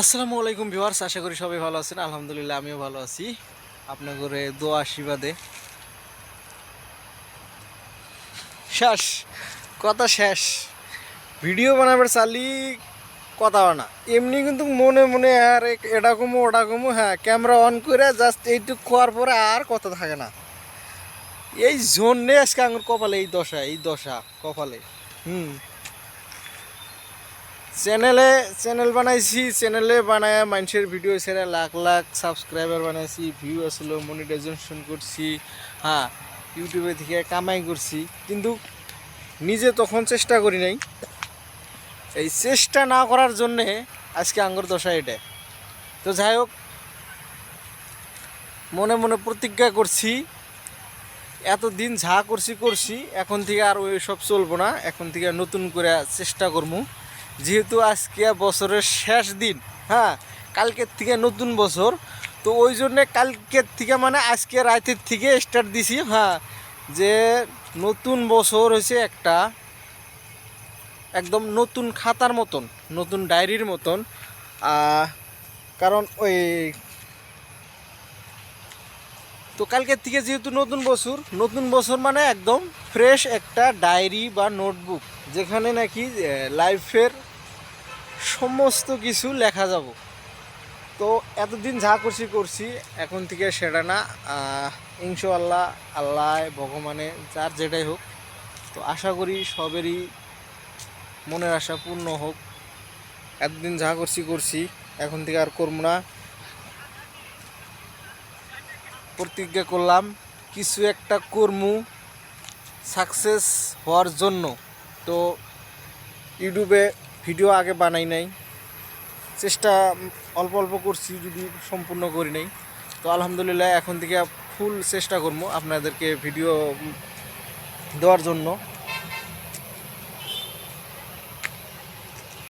আসসালামু আলাইকুম ভিউয়ার্স, আশা করি সবাই ভালো আছেন। আলহামদুলিল্লাহ, আমিও ভালো আছি। আপনার করে দোয়া আশীর্বাদে। শেষ, কথা শেষ। ভিডিও বানাবার চালি কথা না। এমনি কিন্তু মনে মনে আর এটা কমো ওটা কমো হ্যাঁ ক্যামেরা অন করে জাস্ট এইটুক খোয়ার পরে আর কথা থাকে না। এই জন্যে আজকে আঙুর কপালে এই দশা এই দশা কপালে। হুম। চ্যানেলে চ্যানেল বানাইছি চ্যানেলে বানায় মানুষের ভিডিও ছেড়ে লাখ লাখ সাবস্ক্রাইবার বানাইছি ভিউ আসলো মনিটাইজেশন করছি হ্যাঁ ইউটিউবে থেকে কামাই করছি, কিন্তু নিজে তখন চেষ্টা করি নাই। এই চেষ্টা না করার জন্যে আজকে আঙ্গুর দশা এটা। তো যাই হোক, মনে মনে প্রতিজ্ঞা করছি, এতদিন যা করছি করছি, এখন থেকে আর ওই সব চলবো না, এখন থেকে নতুন করে চেষ্টা করব যেহেতু আজকে বছরের শেষ দিন হ্যাঁ কালকের থেকে নতুন বছর, তো ওই জন্যে কালকের থেকে মানে আজকে রাতের থেকে স্টার্ট দিছি হ্যাঁ যে নতুন বছর হয়েছে একটা একদম নতুন খাতার মতন, নতুন ডায়েরির মতন কারণ ওই তো কালকের থেকে যেহেতু নতুন বছর নতুন বছর মানে একদম ফ্রেশ একটা ডায়েরি বা নোটবুক। যেখানে নাকি লাইফের সমস্ত কিছু লেখা যাব। তো এতদিন যা করছি করছি, এখন থেকে সেটা না ইনশাআল্লাহ, আল্লাহ, ভগবানে, যার যেটাই হোক। তো আশা করি সবেরই মনের আশা পূর্ণ হোক। এতদিন যা করছি করছি, এখন থেকে আর করব না। প্রতিজ্ঞা করলাম, কিছু একটা কর্ম সাকসেস হওয়ার জন্য। তো ইউটিউবে ভিডিও আগে বানাই নাই। চেষ্টা অল্প অল্প করছি যদি সম্পূর্ণ করি নাই। তো আলহামদুলিল্লাহ এখন থেকে ফুল চেষ্টা করব আপনাদেরকে ভিডিও দেওয়ার জন্য।